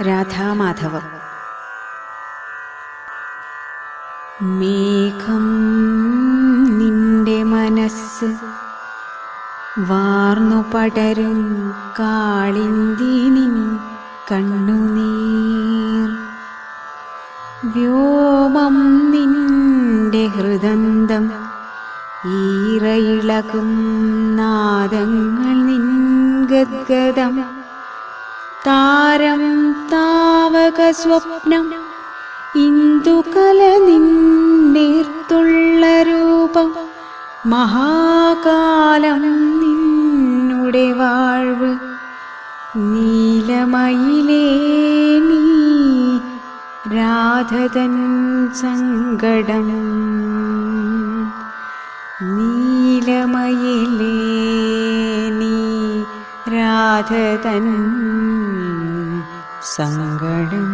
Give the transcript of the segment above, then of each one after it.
രാധാമാധവം. മേഘം നിന്റെ മനസ്സ് വാർന്നു പടരും കാളിന്തി നിൻ കണ്ണുനീർ. വ്യോമം നിന്റെ ഹൃദന്തം ഈറയിളകും നാദങ്ങൾ നിൻ ഗദ്ഗതം താരം താവക സ്വപ്നം ഇന്ദുകല നിന്നേർത്തുള്ള രൂപം മഹാകാലം നിന്നുടെ വാഴ്വ് നീലമയിലേ നീ രാധതൻ സങ്കടം നീലമയിലേ നീ രാധതൻ സങ്കടം.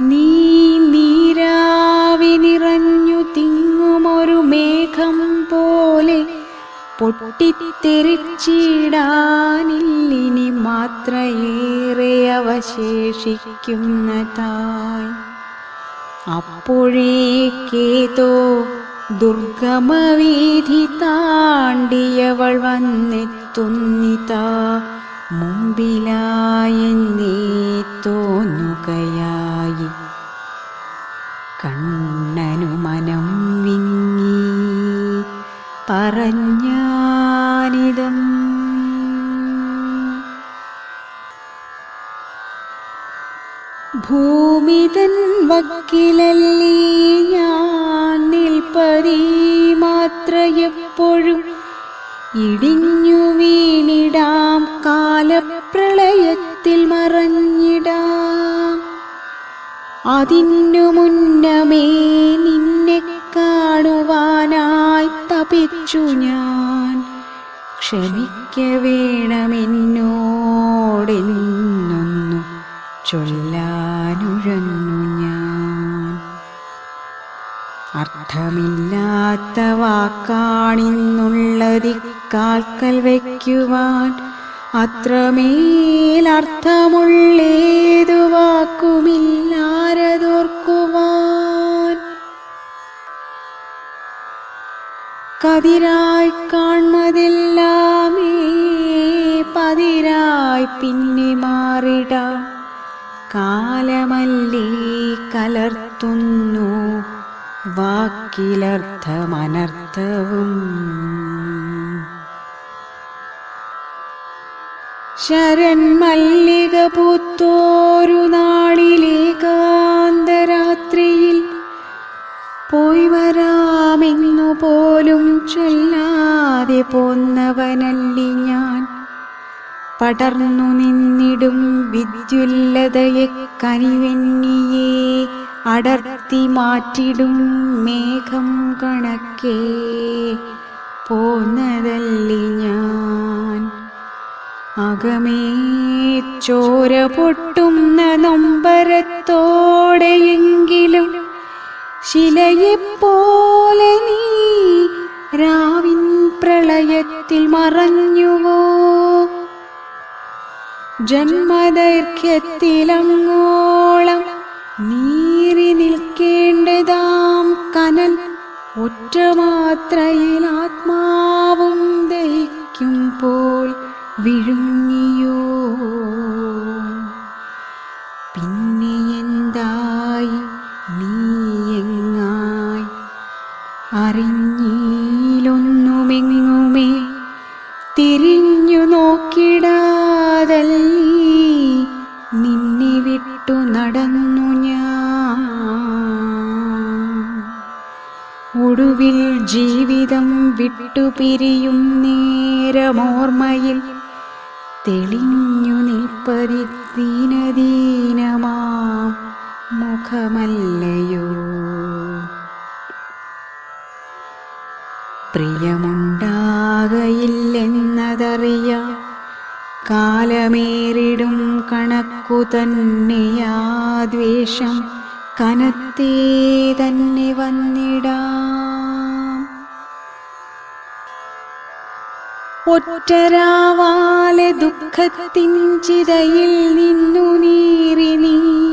നീ നീരാവിനിറഞ്ഞു തിങ്ങുമൊരു മേഘം പോലെ പൊട്ടിത്തെറിച്ചിടാനില്ലിനി മാത്രയേറെ അവശേഷിക്കുന്നതായി അപ്പോഴേക്കേതോ ദുർഗമവീധി താണ്ടിയവൾ വന്നെത്തുന്നിതാ. നീ തോന്നുകയായി. കണ്ണനു മനം വിങ്ങി പറഞ്ഞാനിതം. ഭൂമിതൻ വക്കിലല്ലീ ഞാൻ നിൽപ്പതീ മാത്ര എപ്പോഴും ഇടിഞ്ഞു വീണിടാം കാലപ്രളയത്തിൽ മറഞ്ഞിടാം. അതിനു മുന്നമേ നിന്നെ കാണുവാനായി തപിച്ചു ഞാൻ. ക്ഷമിക്ക വേണമെന്നോടെന്നൊന്നു ചൊല്ലാനുഴന്നു ഞാൻ. അർത്ഥമില്ലാത്ത വാക്കാണിന്നുള്ളതിക്കാൽക്കൽ വയ്ക്കുവാൻ. അത്രമേൽ അർത്ഥമുള്ളേതു വാക്കുമില്ലാരതോർക്കുവാൻ. കതിരായി കാൺമതെല്ലാമേ പതിരായി പിന്നെ മാറിടാം. കാലമല്ലേ കലർത്തുന്നു വാക്കിലർത്ഥമനർത്ഥവും. ശരൺ മല്ലിക പൂത്തോരു നാളിലേകാന്തരാത്രിയിൽ പോയി വരാമെന്നു പോലും ചൊല്ലാതെ പോന്നവനല്ലി ഞാൻ. പടർന്നു നിന്നിടും വിദ്യുല്ലതയെ കനിവെന്നിയെ അടർത്തി മാറ്റിടും മേഘം കണക്കേ. പോന്നതല്ലി ഞാൻ? അകമേ ചോര പൊട്ടുന്ന നൊമ്പരത്തോടെയെങ്കിലും ശിലയെപ്പോലെ നീ രാവിൻ പ്രളയത്തിൽ മറഞ്ഞുവോ? ജന്മദൈർഘ്യത്തിലങ്ങോളം നീറി ഒറ്റമാത്രയിൽ ആത്മാവും ദഹിക്കും പോൽ വിഴുങ്ങിയോ ഒടുവിൽ ജീവിതം വിട്ടുപിരിയും നേരമോർമ്മയിൽ തെളിഞ്ഞു നിൽപ്പതി ദീനദീനമാം മുഖമല്ലയോ. പ്രിയമുണ്ടാകയില്ലെന്നതറിയാം കാലമേറിടും കണക്കു തന്നെയാ ദ്വേഷം കനത്തേ തന്നെ വന്നിടാം. ഒറ്റരാവാലെ ദുഃഖത്തിൻ ചിതയിൽ നിന്നു നീറി നീ.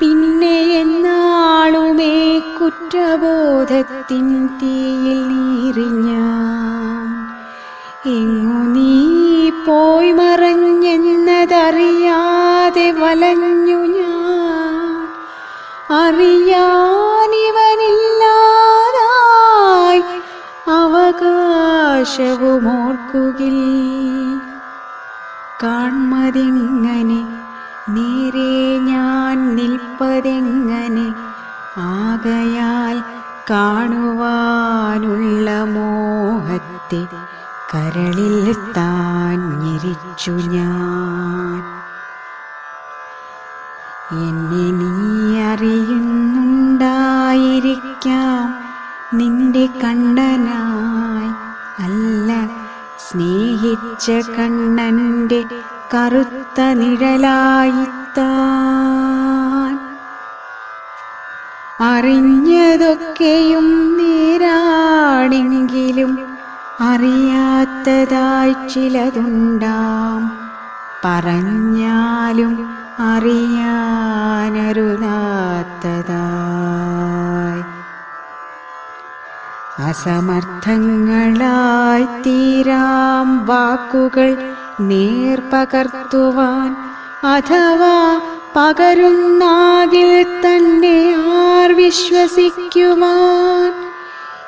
പിന്നെ എന്നാളുമേ കുറ്റബോധത്തിൻ തീയിൽ നീറിഞ്ഞ എങ്ങു നീ പോയി മറഞ്ഞെന്നതറിയാതെ വലഞ്ഞു അവകാശവുമോർക്കുകിൽ കാൺമതെങ്ങനെ നേരെ ഞാൻ നിൽപ്പതെങ്ങനെ ആകയാൽ കാണുവാനുള്ള മോഹത്തെ കരളിൽ താൻ ഞെരിച്ചു ഞാൻ. എന്നെ നീ അറിയുന്നുണ്ടായിരിക്കാം നിന്റെ കണ്ണനായി അല്ല സ്നേഹിച്ച കണ്ണന്റെ കറുത്ത നിഴലായിത്താൻ. അറിഞ്ഞതൊക്കെയും നേരാണെങ്കിലും അറിയാത്തതായി ചിലതുണ്ടാം. പറഞ്ഞാലും അറിയാനരുതാത്തതായി. അസമർത്ഥങ്ങളായി തീരാം വാക്കുകൾ നേർപകർത്തുവാൻ അഥവാ പകരുന്നാകിൽ തന്നെ ആർ വിശ്വസിക്കുവാൻ.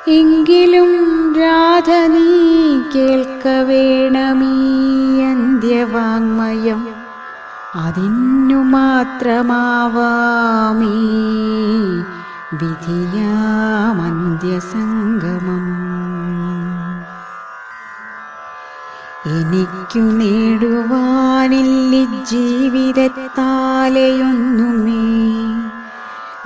എങ്കിലും രാധ നീ കേൾക്ക വേണമീ അന്ത്യവാങ്മയം. അതിനു മാത്രമാവാമീ വിധിയാമന്ത്യസംഗമം. എനിക്കു നേടുവാനില്ല ജീവിതത്താലെയൊന്നുമേ.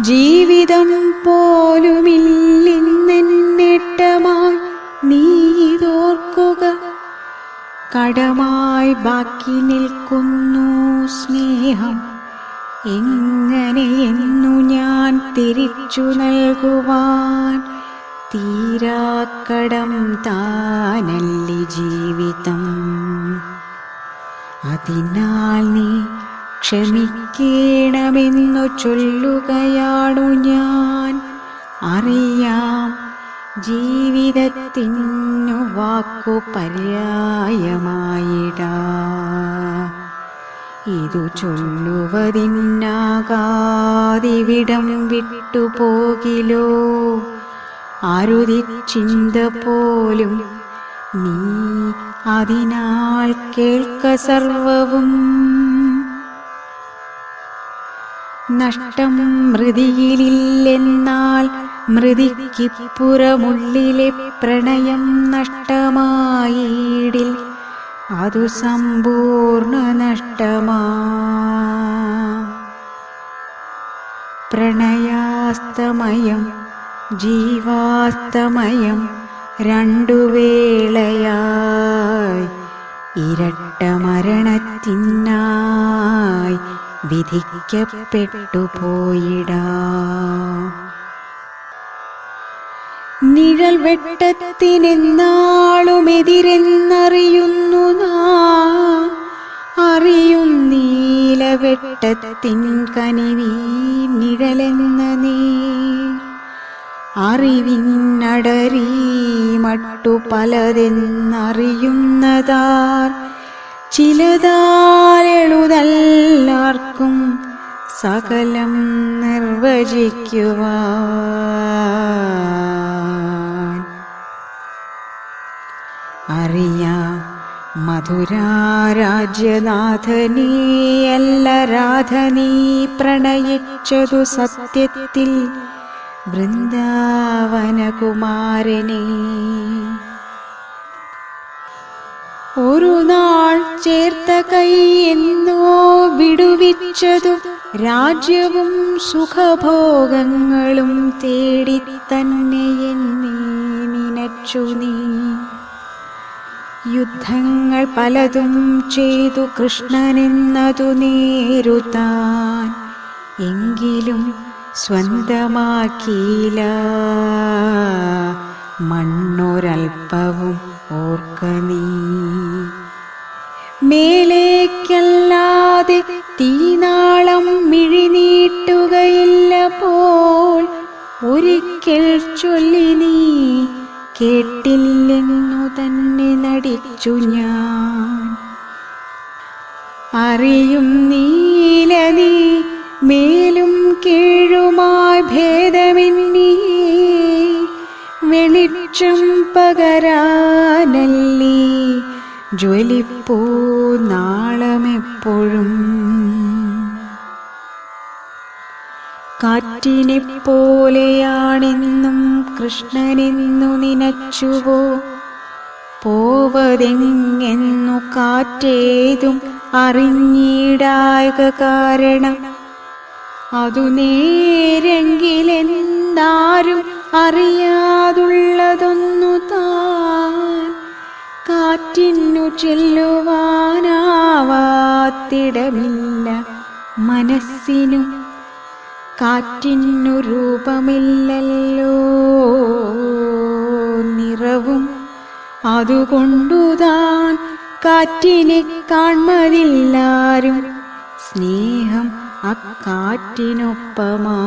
ജീവിതം പോലുമില്ലെന്നേട്ടമായി നീ ഇതോർക്കുക. കടമായി ബാക്കി നിൽക്കുന്നു സ്നേഹം. എങ്ങനെയെന്നു ഞാൻ തിരിച്ചു നൽകുവാൻ തീരാക്കടം താനല്ലി ജീവിതം. അതിനാൽ നീ ക്ഷമിക്കണമെന്നു ചൊല്ലുകയാണു ഞാൻ. അറിയാം ജീവിതത്തിനു വാക്കു പര്യായമായിടാ. ഇതു ചൊല്ലുവതിന്നാകാതിവിടം വിട്ടുപോകിലോ? അരുതി ചിന്ത പോലും നീ അതിനാൽ കേൾക്ക സർവവും. നഷ്ടം മൃതിയിലില്ലെന്നാൽ മൃതിക്കിപ്പുറമുള്ളിലെ പ്രണയം നഷ്ടമായിടിൽ അതു സമ്പൂർണ നഷ്ടമാ. പ്രണയാസ്തമയം ജീവാസ്തമയം രണ്ടുവേളയായി ഇരട്ട മരണത്തിനായി വിധിക്കപ്പെട്ടു പോയിടാ. നിഴൽ വെട്ടത്തിനെന്നാളുമെതിരെന്നറിയുന്നു നാം. അറിയും നീലവെട്ടത്തിൻ കനിവീ നിഴലെന്ന നീ. അറിവിനടരീ മട്ടു പലതെന്നറിയുന്നതാർ. ചിലതാലെഴുതല്ലാർക്കും സകലം നിർവചിക്കുവാൻ. അറിയാം മധുരാരാജ്യനാഥനീയല്ല രാധനീ പ്രണയിച്ചതു സത്യത്തിൽ വൃന്ദാവനകുമാരനേ. ഒരു നാൾ ചേർത്ത കൈ എന്നോ വിടുവിച്ചതു. രാജ്യവും സുഖഭോഗങ്ങളും തേടി തന്നെ എന്നീ നിനച്ചു നീ. യുദ്ധങ്ങൾ പലതും ചെയ്തു കൃഷ്ണനെന്നതു നേരുതാൻ. എങ്കിലും സ്വന്തമാക്കിയില്ല. മണ്ണൊരൽപ്പവും ഓർക്ക നീ മേലേക്കല്ലാതെ തീനാളം മിഴിനീട്ടുകയില്ല പോൽ ഒരിക്കൽ ചൊല്ലി നീ കേട്ടില്ലെന്നു തന്നെ നടിച്ചു ഞാൻ. അറിയും നീല നീ മേലും കീഴുമായി ഭേദമെന്നീ വെളിച്ചം പകരാനല്ലി? ജ്വലിപ്പോ നാളമെപ്പോഴും. കാറ്റിനെ പോലെയാണെന്നും കൃഷ്ണനെന്നു നിനച്ചുവോ? പോവതെങ്ങെന്നു കാറ്റേതും അറിഞ്ഞിടായക കാരണം. അതു നേരെങ്കിലെന്താരും അറിയാതുള്ളതൊന്നു താൻ കാറ്റിനു ചെല്ലുവാനാവാത്തിടമില്ല മനസ്സിനും. കാറ്റിനു രൂപമില്ലല്ലോ നിറവും അതുകൊണ്ടുതാൻ കാറ്റിനെ കാൺമതില്ലാരും സ്നേഹം അക്കാറ്റിനൊപ്പമാ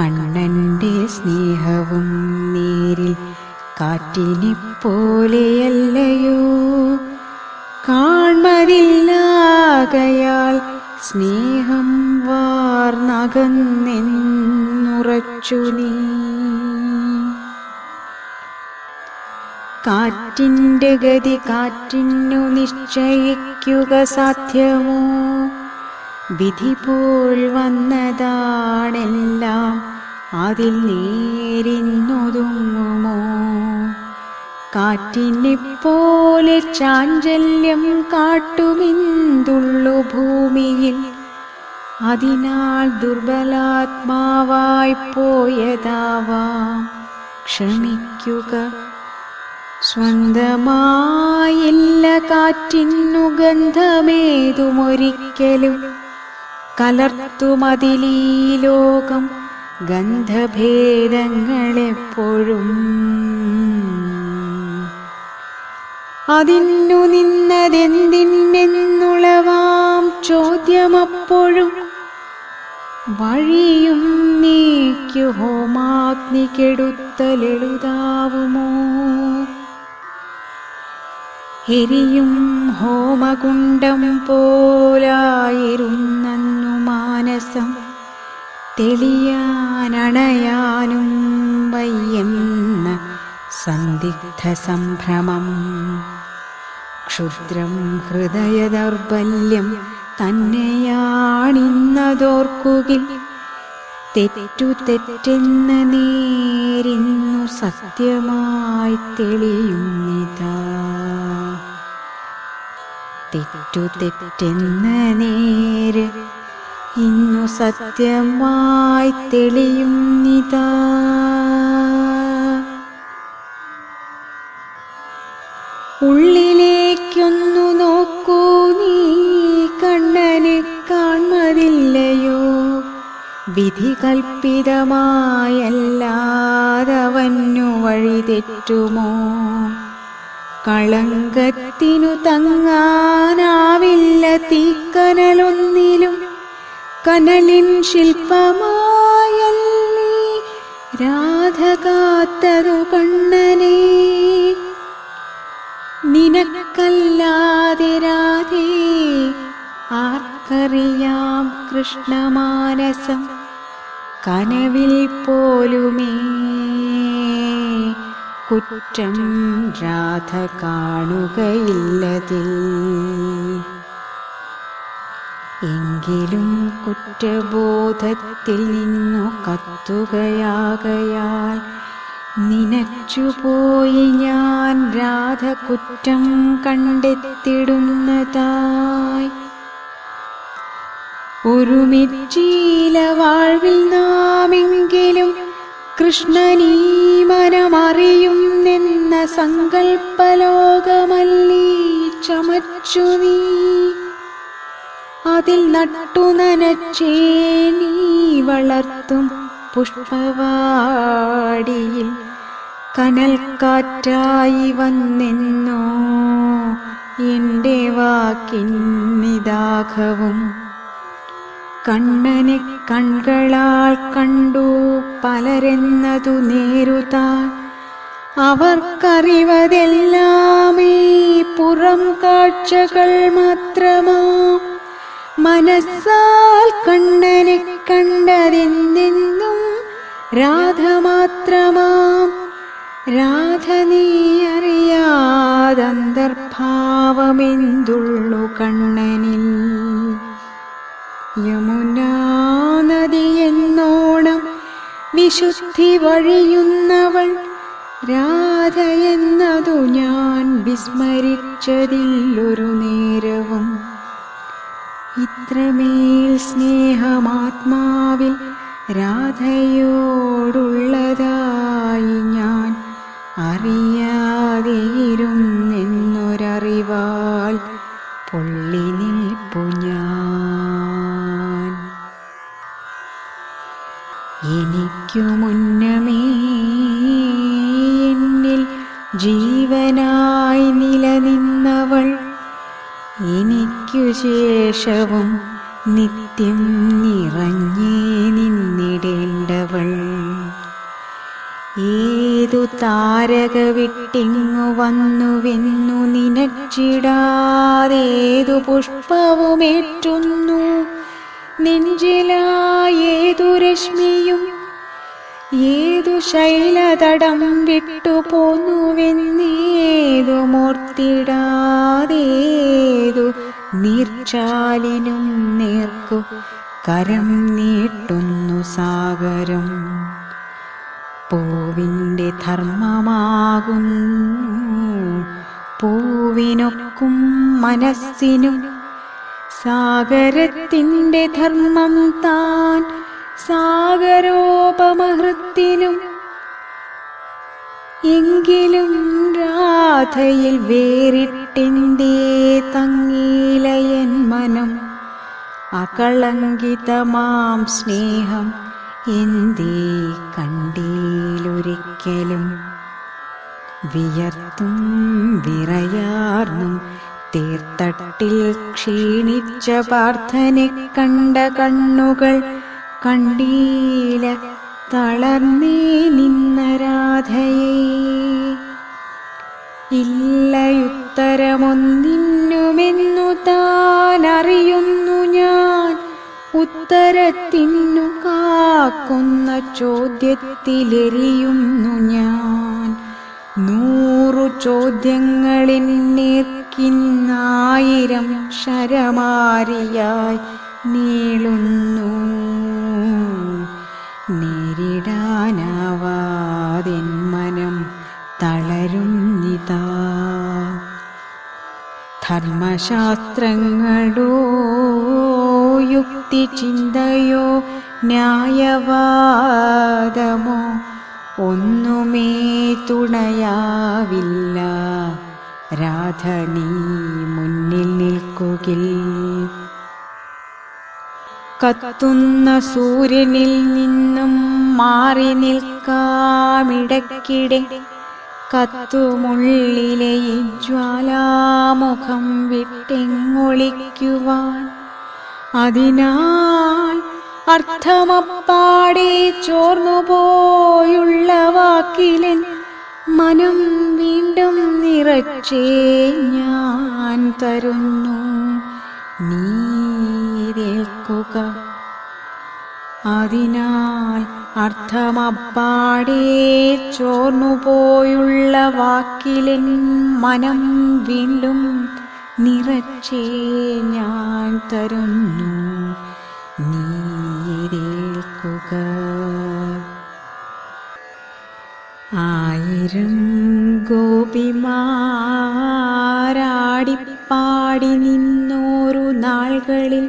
കണ്ണന്റെ സ്നേഹവും നേരിൽ കാറ്റിനെ പോലെയല്ലയോ കാൺമതില്ലാകയാൽ സ്നേഹം വാർന്നകന്നെന്നുറച്ചു നീ. കാറ്റിന്റെ ഗതി കാറ്റിനു നിശ്ചയിക്കുക സാധ്യമോ? വിധി പോൽ വന്നതാണെല്ലാം അതിൽ നേരിന്നൊതുങ്ങുമോ? കാറ്റിനെ പോലെ ചാഞ്ചല്യം കാട്ടുമിന്തുള്ളു ഭൂമിയിൽ. അതിനാൽ ദുർബലാത്മാവായി പോയതാവാം. ക്ഷമിക്കുക. സ്വന്തമായില്ല കാറ്റിന്നു ഗന്ധമേതുമൊരിക്കലും കലർത്തുമതിലീ ലോകം ഗന്ധഭേദങ്ങളെപ്പോഴും. അതിന്നു നിന്നതെന്തിന്നെന്നുളവാം ചോദ്യമപ്പോഴും. വഴിയും നീക്കു ഹോമാഗ്നി കെടുത്ത ലളിതാവുമോ? എരിയും ഹോമകുണ്ടം പോലായിരുന്നു മാനസം. തെളിയാനണയാനും വയ്യെന്ന സന്ദിഗ്ധ സംഭ്രമം ക്ഷുദ്രം ഹൃദയദൗർബല്യം തന്നെയാണിന്നതോർക്കുകിൽ. തെറ്റു തെറ്റെന്ന നേരിന്നു സത്യമായി തെളിയുന്നിതാ. തെറ്റു തെറ്റെന്ന നേര് ഇന്നു സത്യമായി തെളിയും നിതാ. ഉള്ളിലേക്കൊന്നു നോക്കൂ നീ കണ്ണനെ കാൺമതില്ലയോ വിധി കൽപ്പിതമായല്ലാതവന്നു വഴി തെറ്റുമോ? കളങ്കത്തിനു തങ്ങാനാവില്ല തീക്കനലൊന്നിലും. കനലിൻ ശില്പമായല്ലീ രാധ കാത്തതു കണ്ണനെ. നിനക്കല്ലാതെ രാധേ ആർക്കറിയാം കൃഷ്ണമാനസം? കനവിൽ പോലുമേ. കുറ്റം രാധ കാണുകയില്ലതിൽ. എങ്കിലും കുറ്റബോധത്തിൽ നിന്നു കത്തുകയാകയാൽ നിനച്ചുപോയി ഞാൻ രാധ കുറ്റം കണ്ടെത്തിടുന്നതായി. ഒരുമിച്ചീല വാഴ്വിൽ നാമെങ്കിലും കൃഷ്ണനീ നിന്ന സങ്കൽപ്പലോകമല്ലീ ചമച്ചു നീ. അതിൽ നട്ടു നനച്ചേ നീ വളർത്തും പുഷ്പവാടിയിൽ. കനൽ കാറ്റായി വന്നെന്നോ എന്റെ വാക്കിന്നിദാഘവും കണ്ണനെ കൺകളാൽ കണ്ടു പലരെന്നതു നേരുതാൻ. അവർക്കറിവതെല്ലാമേ പുറം കാഴ്ചകൾ മാത്രമാ. മനസ്സാൽ കണ്ണനെ കണ്ടതെന്തെന്നും രാധ മാത്രമാം. രാധ നീ അറിയാതന്തർഭാവമെന്തുള്ളു കണ്ണനിൽ? യമുനാ നദി എന്നോണം വിശുദ്ധി വഴിയുന്നവൾ രാധയെന്നതു ഞാൻ വിസ്മരിച്ചതില്ലൊരു നേരവും. ഇത്രമേൽ സ്നേഹമാത്മാവിൽ രാധയോടുള്ളതായി ഞാൻ അറിയാതെയിരുന്നെന്നൊരറിവാൽ എനിക്കു എന്നിൽ ജീവനായി നിലനിന്നവൾ. എനിക്കു ശേഷവും നിത്യം നിറഞ്ഞേ നിന്നിടേണ്ടവൾ. ഏതു താരക വിട്ടിങ്ങു വന്നുവെന്നു നിനച്ചിടാതേതു പുഷ്പവുമേറ്റുന്നു. നെഞ്ചിലായേതു രശ്മിയും ഏതു ശൈലതടം വിട്ടു പോന്നുവെന്നേതു മൂർത്തിടാതേതു നീർച്ചാലിനും നേർക്കു കരം നീട്ടുന്നു സാഗരം. പൂവിന്റെ ധർമ്മമാകുന്നു. പൂവിനൊക്കും മനസ്സിനും സാഗരത്തിന്റെ ധർമ്മം താൻ സാഗരോപമഹൃത്തിനും എങ്കിലും രാധയിൽ വേറിട്ടെന്തേ തങ്ങീലയൻ മനം അകളങ്കിതമാം സ്നേഹം എന്തേ കണ്ടീലൊരിക്കലും. വിയർത്തും വിറയാർന്നും തീർത്തട്ടിൽ ക്ഷീണിച്ച പാർത്ഥനെ കണ്ട കണ്ണുകൾ കണ്ടീല തളർന്നേ നിന്ന രാധയെ ഇല്ലയുത്തരമൊന്നിന്നുമെന്നു താൻ അറിയുന്നു ഞാൻ. ഉത്തരത്തിന്നു കാക്കുന്ന ചോദ്യത്തിലെറിയുന്നു ഞാൻ. നൂറു ചോദ്യങ്ങളിന്നേർക്കിന്നായിരം ശരമാരിയായി നീളുന്നു നേരിടാനാവാതെൻ മനം തളരുന്നിതാ ധർമ്മശാസ്ത്രങ്ങളോ യുക്തി ചിന്തയോ ന്യായവാദമോ ഒന്നുമേ തുണയാവില്ല. രാധ നീ മുന്നിൽ നിൽക്കുകിൽ. കത്തുന്ന സൂര്യനിൽ നിന്നും മാറി നിൽക്കാമിടക്കിടെ കത്തുമുള്ളിലെ ജ്വാലാമുഖം വിട്ടെങ്ങൊളിക്കുവാൻ. അതിനാൽ അർത്ഥമപ്പാടെ ചോർന്നുപോയുള്ള വാക്കിലൻ മനം വീണ്ടും നിറച്ചേ ഞാൻ തരുന്നു. നീരേൽക്കുക. അതിനാൽ അർത്ഥമപ്പാടെ ചോർന്നുപോയുള്ള വാക്കിലെൻ മനം വീണ്ടും നിറച്ചേ ഞാൻ തരുന്നു. നീരേൽക്കുക ആയിരം ഗോപിമാരാടിപ്പാടി നിന്നോരു നാളുകളിൽ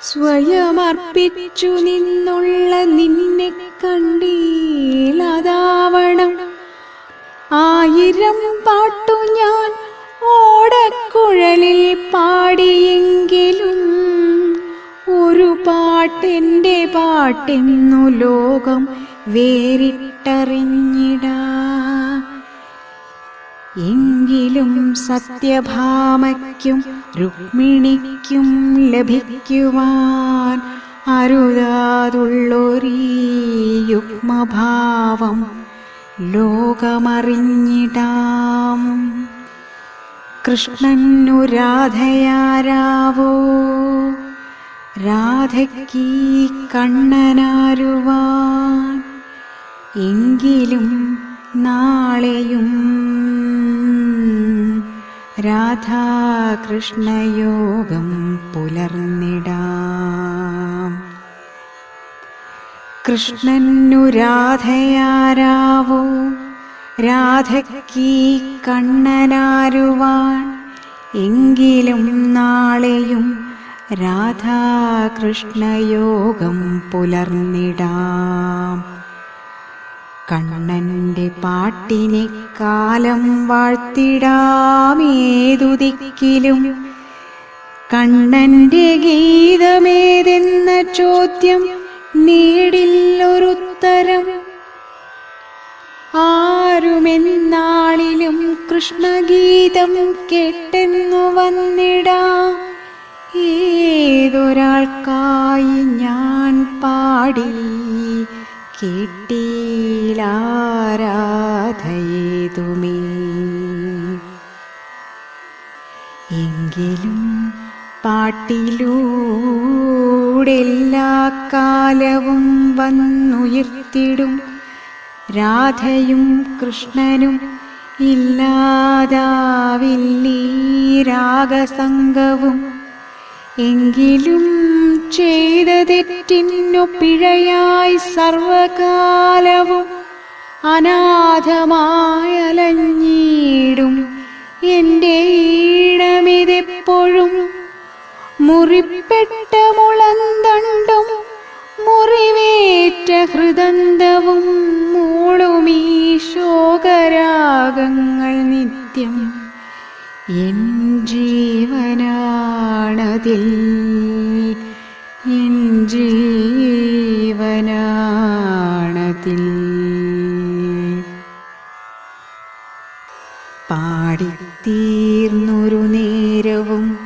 സ്വയമർപ്പിച്ചു നിന്നുള്ള നിന്നെ കണ്ടീലതാവണം ആയിരം പാട്ടു ഞാൻ ഓടക്കുഴലിൽ പാടിയെങ്കിലും ഒരു പാട്ടെന്റെ പാട്ടെന്നു ലോകം വേറിട്ടറിഞ്ഞിടാ. എങ്കിലും സത്യഭാമയ്ക്കും രുക്മിണിക്കും ലഭിക്കുവാൻ അരുതാതുള്ളൊരീ യുഗ്മഭാവം ലോകമറിഞ്ഞിടാം. കൃഷ്ണനു രാധയാരാവോ? രാധയ്ക്കീ കണ്ണനാരുവാൻ എങ്കിലും നാളെയും രാധാകൃഷ്ണയോഗം പുലർന്നിടാം. കൃഷ്ണനു രാധയാരാവോ? രാധയ്ക്ക് കണ്ണനാരുവാൻ എങ്കിലും നാളെയും രാധാകൃഷ്ണയോഗം പുലർന്നിടാം. കണ്ണന്റെ പാട്ടിനെ കാലം വാഴ്ത്തിടാമേതുതിക്കിലും കണ്ണന്റെ ഗീതമേതെന്ന ചോദ്യം നേടില്ലൊരുത്തരം. ആരുമെന്നാളിലും കൃഷ്ണഗീതം കേട്ടെന്നു വന്നിടാം. ഏതൊരാൾക്കായി ഞാൻ പാടി കേട്ടീലാരാധയേതുമേ എങ്കിലും പാട്ടിലൂടെല്ലാ കാലവും വന്നുയർത്തിടും രാധയും കൃഷ്ണനും ഇല്ലാതാവില്ലീ രാഗസംഗവും എങ്കിലും ചെയ്ത തെറ്റിനു പിഴയായി സർവകാലവും അനാഥമായലഞ്ഞീടും. എന്റെ ഈണമിതെപ്പോഴും മുറിപ്പെട്ട മുളന്തണ്ടും മുറിവേറ്റ ഹൃദന്തവും മൂളുമീ ശോകരാഗങ്ങൾ നിത്യം. N ജീവനാണതിൽ N ജീവനാണതിൽ. പാടിത്തീർന്നൊരു നേരവും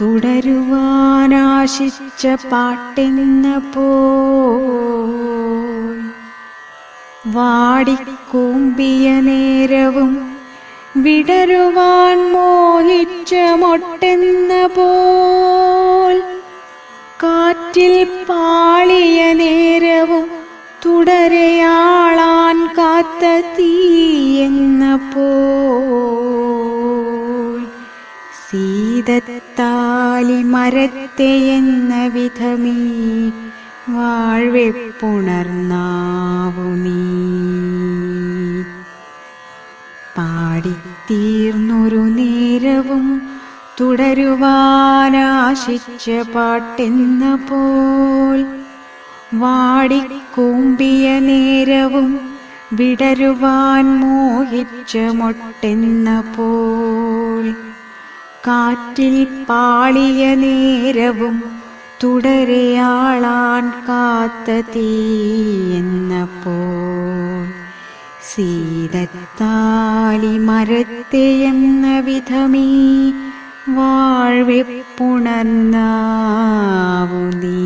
തുടരുവാനാശിച്ച പാട്ടെന്ന പോൽ വാടിക്കൂമ്പിയ നേരവും വിടരുവാൻ മോഹിച്ച മൊട്ടെന്ന പോൽ കാറ്റിൽ പാളിയ നേരവും തുടരയാളാൻ കാത്ത തീ എന്ന പോൽ സീതത്താലി മരത്തെ എന്ന വിധമീ വാഴ്വെപ്പുണർന്നാവു നീ പാടിത്തീർന്നൊരു നേരവും തുടരുവാനാശിച്ച പാട്ടെന്ന പോൽ വാടിക്കൂമ്പിയ നേരവും വിടരുവാൻ മോഹിച്ച മൊട്ടെന്ന പോൽ കാറ്റിൽ പാളിയ നേരവും തുടരയാളാൻ കാത്ത തീ എന്ന പോൽ സീതത്താലി മരത്തെ എന്ന വിധമീ വാഴ്വെപ്പുണർന്നാവു നീ